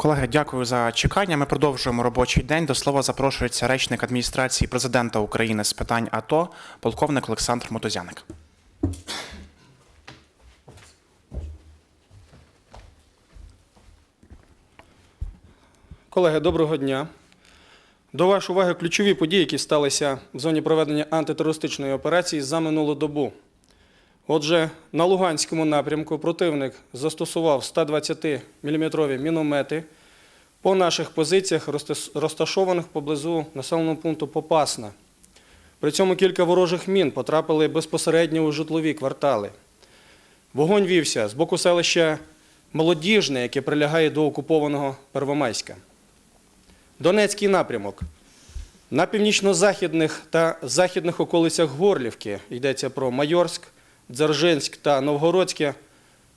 Колеги, дякую за чекання. Ми продовжуємо робочий день. До слова запрошується речник адміністрації президента України з питань АТО, полковник Олександр Мотозяник. Колеги, доброго дня. До вашої уваги ключові події, які сталися в зоні проведення антитерористичної операції за минулу добу. Отже, на Луганському напрямку противник застосував 120-мм міномети по наших позиціях, розташованих поблизу населеного пункту Попасна. При цьому кілька ворожих мін потрапили безпосередньо у житлові квартали. Вогонь вівся з боку селища Молодіжне, яке прилягає до окупованого Первомайська. Донецький напрямок. На північно-західних та західних околицях Горлівки йдеться про Майорськ, Дзержинськ та Новгородське.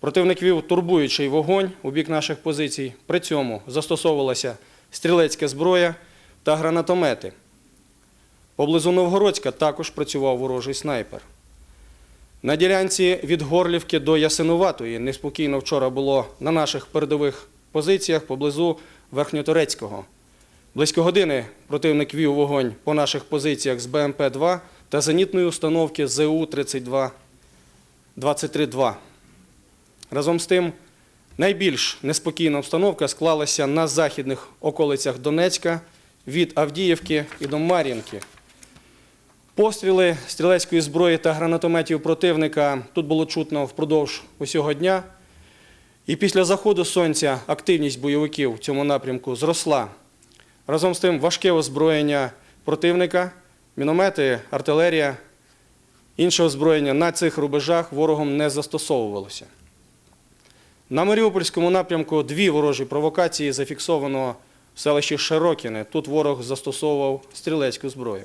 Противник вів турбуючий вогонь у бік наших позицій. При цьому застосовувалася стрілецька зброя та гранатомети. Поблизу Новгородська також працював ворожий снайпер. На ділянці від Горлівки до Ясинуватої неспокійно вчора було на наших передових позиціях поблизу Верхньоторецького. Близько години противник вів вогонь по наших позиціях з БМП-2 та зенітної установки ЗУ-32 23-2. Разом з тим, найбільш неспокійна обстановка склалася на західних околицях Донецька від Авдіївки і до Мар'їнки. Постріли стрілецької зброї та гранатометів противника тут було чутно впродовж усього дня. І після заходу сонця активність бойовиків в цьому напрямку зросла. Разом з тим важке озброєння противника, міномети, артилерія, інше озброєння на цих рубежах ворогом не застосовувалося. На Маріупольському напрямку дві ворожі провокації зафіксовано в селищі Широкіне. Тут ворог застосовував стрілецьку зброю.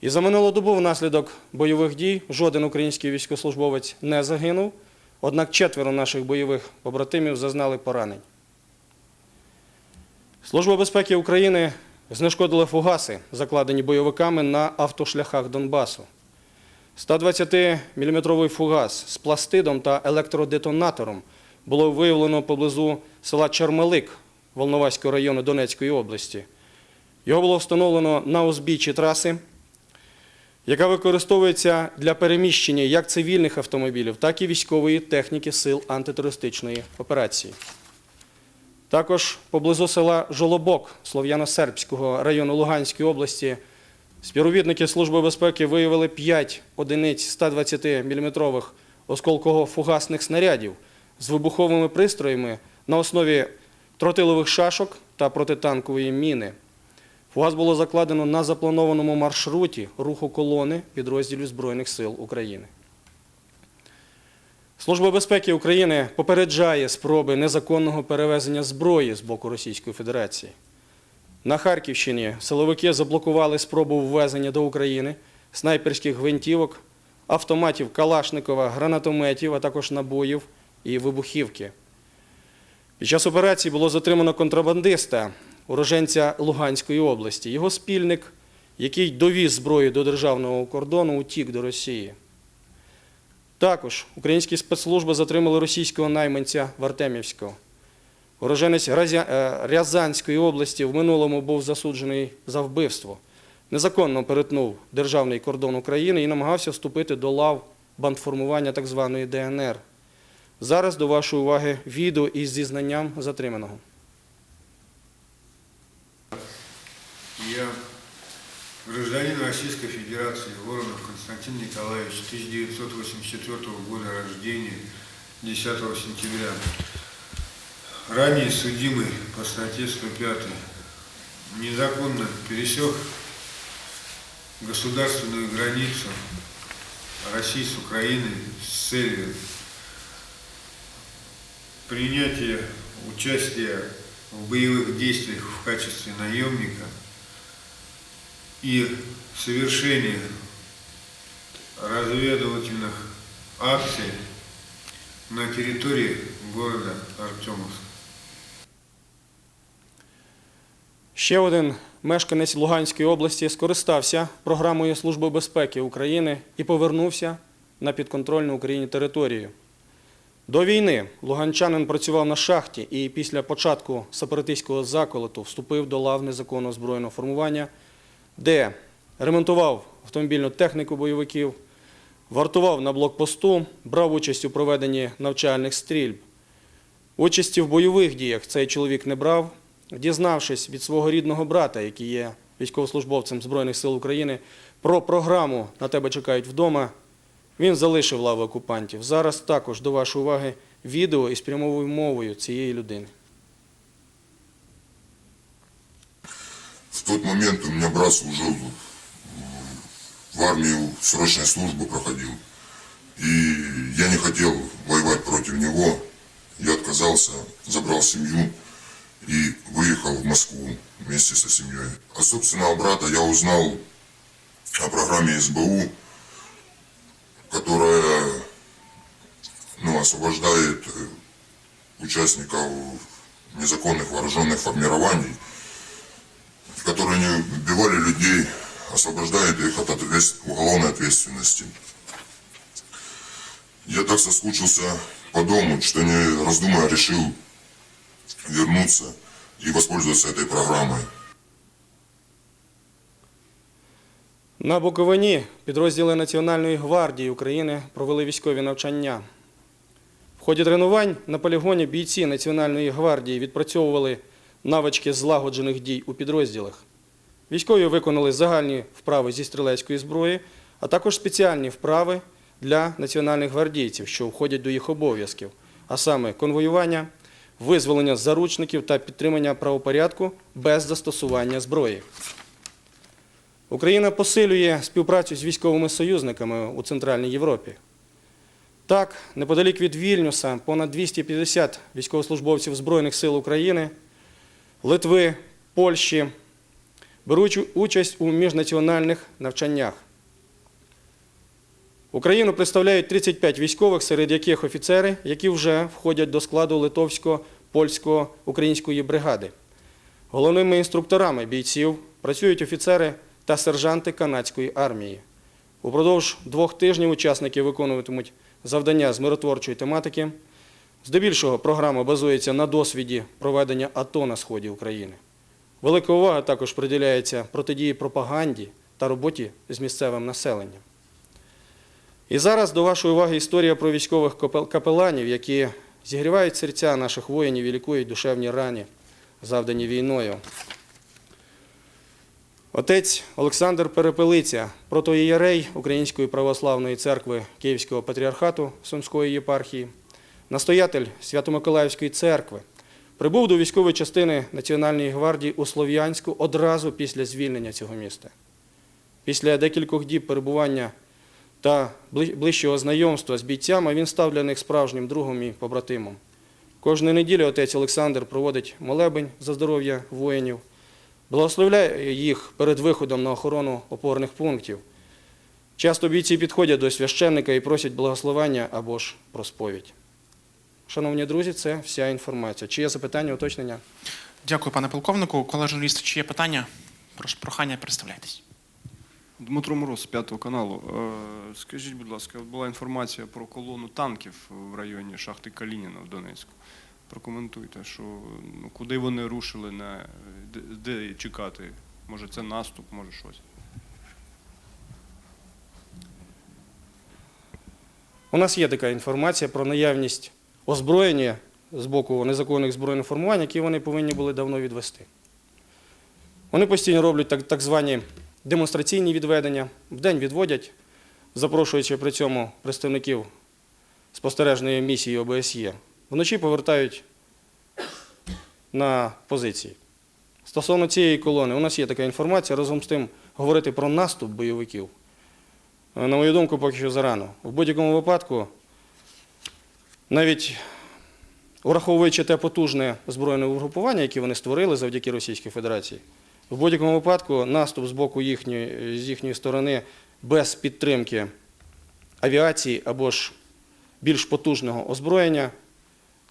І за минулу добу внаслідок бойових дій жоден український військовослужбовець не загинув, однак четверо наших бойових побратимів зазнали поранень. Служба безпеки України знешкодила фугаси, закладені бойовиками на автошляхах Донбасу. 120-мм фугас з пластидом та електродетонатором було виявлено поблизу села Чермелик Волноваського району Донецької області. Його було встановлено на узбіччі траси, яка використовується для переміщення як цивільних автомобілів, так і військової техніки сил антитерористичної операції. Також поблизу села Жолобок Слов'яно-Сербського району Луганської області співробітники Служби безпеки виявили 5 одиниць 120-мм осколково-фугасних снарядів з вибуховими пристроями на основі тротилових шашок та протитанкової міни. Фугас було закладено на запланованому маршруті руху колони підрозділів Збройних сил України. Служба безпеки України попереджає спроби незаконного перевезення зброї з боку Російської Федерації. На Харківщині силовики заблокували спробу ввезення до України снайперських гвинтівок, автоматів Калашникова, гранатометів, а також набоїв і вибухівки. Під час операції було затримано контрабандиста, уроженця Луганської області. Його спільник, який довіз зброю до державного кордону, утік до Росії. Також українські спецслужби затримали російського найманця Вартемівського. Уроженець е, Рязанської області в минулому був засуджений за вбивство. Незаконно перетнув державний кордон України і намагався вступити до лав бандформування так званої ДНР. Зараз до вашої уваги відео із зізнанням затриманого. Я гражданин Российской Федерации Воронов Константин Николаевич, 1984 года рождения, 10 сентября. Ранее судимый по статье 105 незаконно пересек государственную границу России с Украиной с целью принятия участия в боевых действиях в качестве наемника и совершение разведывательных акций на территории города Артемовск. Ще один мешканець Луганської області скористався програмою Служби безпеки України і повернувся на підконтрольну Україні територію. До війни луганчанин працював на шахті і після початку сепаратистського заколоту вступив до лав незаконного збройного формування, де ремонтував автомобільну техніку бойовиків, вартував на блокпосту, брав участь у проведенні навчальних стрільб. Участі в бойових діях цей чоловік не брав. Дізнавшись від свого рідного брата, який є військовослужбовцем Збройних сил України, про програму на тебе чекають вдома, він залишив лаву окупантів. Зараз також до вашої уваги відео із прямовою мовою цієї людини. В тот момент у меня брат служил в армии, срочной службы проходил. И я не хотел воевать против него. Я отказался, забрал семью и выехал в Москву вместе со семьей. От собственного брата я узнал о программе СБУ, которая ну, освобождает э, участников незаконных вооруженных формирований которые не убивали людей, освобождает их от уголовной ответственности. Я так соскучился по дому, что не раздумывая решил вернуться и воспользоваться этой программой. На Буковині підрозділи Національної гвардії України провели військові навчання. В ході тренувань на полігоні бійці Національної гвардії відпрацьовували навички злагоджених дій у підрозділах. Військові виконали загальні вправи зі стрілецької зброї, а також спеціальні вправи для національних гвардійців, що входять до їх обов'язків, а саме конвоювання, визволення заручників та підтримання правопорядку без застосування зброї. Україна посилює співпрацю з військовими союзниками у Центральній Європі. Так, неподалік від Вільнюса понад 250 військовослужбовців Збройних сил України, Литви, Польщі беруть участь у міжнаціональних навчаннях. Україну представляють 35 військових, серед яких офіцери, які вже входять до складу литовсько-польсько-української бригади. Головними інструкторами бійців працюють офіцери та сержанти канадської армії. Упродовж двох тижнів учасники виконуватимуть завдання з миротворчої тематики. Здебільшого програма базується на досвіді проведення АТО на сході України. Велика увага також приділяється протидії пропаганді та роботі з місцевим населенням. І зараз до вашої уваги історія про військових капеланів, які зігрівають серця наших воїнів і лікують душевні рані, завдані війною. Отець Олександр Перепелиця, протоієрей Української православної церкви Київського патріархату Сумської єпархії, настоятель Свято-Миколаївської церкви, прибув до військової частини Національної гвардії у Слов'янську одразу після звільнення цього міста. Після декількох діб перебування та ближчого знайомства з бійцями він став для них справжнім другом і побратимом. Кожної неділі отець Олександр проводить молебень за здоров'я воїнів, благословляє їх перед виходом на охорону опорних пунктів. Часто бійці підходять до священника і просять благословення або ж про сповідь. Шановні друзі, це вся інформація. Чи є запитання, уточнення? Дякую, пане полковнику. Колеги журналісти, чи є питання? Прошу прохання, представляйтесь. Дмитро Мороз п'ятого каналу. Е, Скажіть, будь ласка, була інформація про колону танків в районі шахти Калініна в Донецьку. Прокоментуйте, що ну, куди вони рушили, на, де, де чекати? Може, це наступ, може щось. У нас є така інформація про наявність озброєння з боку незаконних збройних формувань, які вони повинні були давно відвести. Вони постійно роблять так, так звані демонстраційні відведення, вдень відводять, запрошуючи при цьому представників спостережної місії ОБСЄ. Вночі повертають на позиції. Стосовно цієї колони, у нас є така інформація, разом з тим говорити про наступ бойовиків на мою думку, поки що зарано. В будь-якому випадку, навіть враховуючи те потужне збройне угрупування, яке вони створили завдяки Російській Федерації, в будь-якому випадку наступ з боку їхньої, з їхньої сторони без підтримки авіації або ж більш потужного озброєння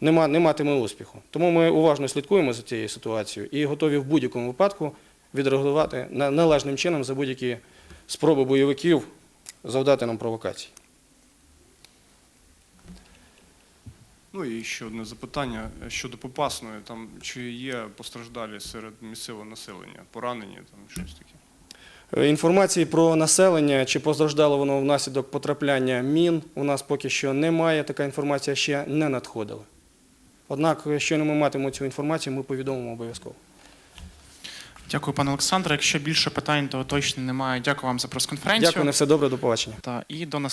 нема, не матиме успіху. Тому ми уважно слідкуємо за цією ситуацією і готові в будь-якому випадку відреагувати належним чином за будь-які спроби бойовиків завдати нам провокацій. Ну і ще одне запитання щодо Попасної. Там чи є постраждалі серед місцевого населення, поранені там щось таке? Е, Інформації про населення, чи постраждало воно внаслідок потрапляння мін, у нас поки що немає. Така інформація ще не надходила. Однак, щойно ми матимемо цю інформацію, ми повідомимо обов'язково. Дякую, пане Олександре. Якщо більше питань, то точно немає. Дякую вам за прес-конференцію. Дякую, на все добре, до побачення. Та і до наступного.